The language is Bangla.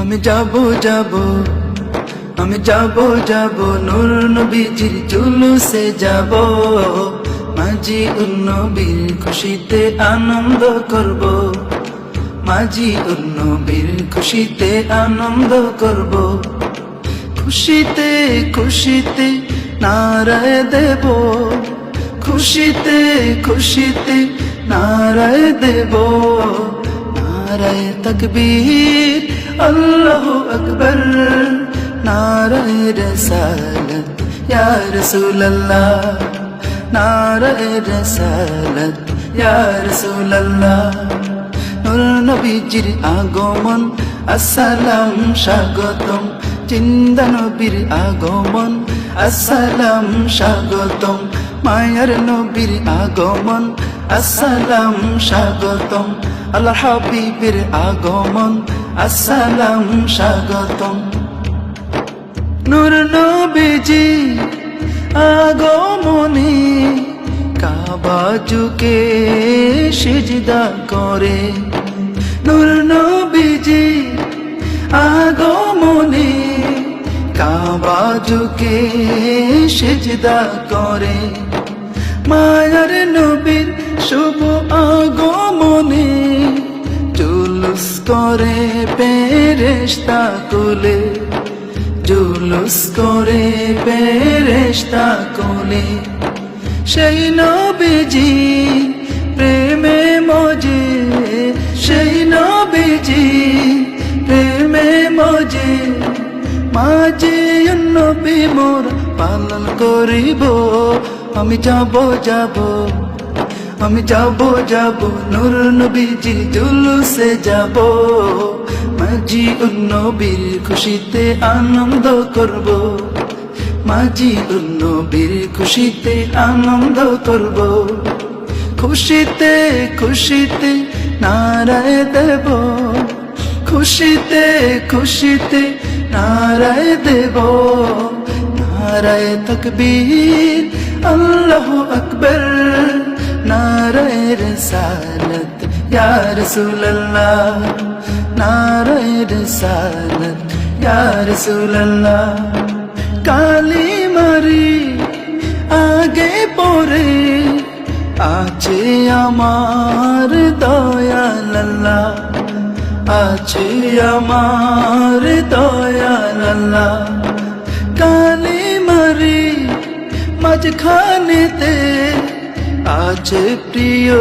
আমি যাব যাব। আমি যাব যাব। নূর নবীজির জুলুসে যাব। মাঝি উন্নবীর খুশিতে আনন্দ করব। মাঝি উন্নবীর খুশিতে আনন্দ করব। খুশিতে খুশিতে নারায় দেব। খুশিতে খুশিতে নারায় দেব। নারায় তকবীর আল্লাহ আকবর নারায় রসালত ইয়া রাসূলুল্লাহ নারায় রসালত ইয়া রাসূলুল্লাহ নূর নবীজির আগমন আসসালাম স্বাগতম চিন্দা নবীর আগমন আসসালাম স্বাগতম মায়ার নবীর আগমন আসসালাম স্বাগতম আল্লাহ হাবিবের আগমন আসসালাম স্বাগতম। নূর নবীজি, আগমনে কাবা ঝুঁকে সিজদা করে। নূর নবীজি, আগমনে কাবা ঝুঁকে সিজদা করে। মায়ার নবীর শুভ আগমনে করে পেরেস্তা কুলে, জুলুস করে পেরেস্তা কোলে। সেই নবীজি প্রেমে মজে, সেই নবীজি প্রেমে মজে। মাঝে নবী মোর পালন করিব, আমি যাব যাব আমি যাব যাব। নূর নবীজি জুলুসে যাব। মাঝি নবীর খুশিতে আনন্দ করব। মাঝি নবীর খুশিতে আনন্দ করব। খুশিতে খুশিতে নারায় দেব। খুশিতে খুশিতে নারায় দেব। নারায় তকবীর, আল্লাহ আকবর। নারায় রসালত ইয়া রাসূলুল্লাহ নারায় রসালত ইয়া রাসূলুল্লাহ কালি মারি আগে পরে আছে আমার দয়াল আল্লাহ আছে আমার দয়াল আল্লাহ কালি মারি মাঝখানেতে আছে প্রিয়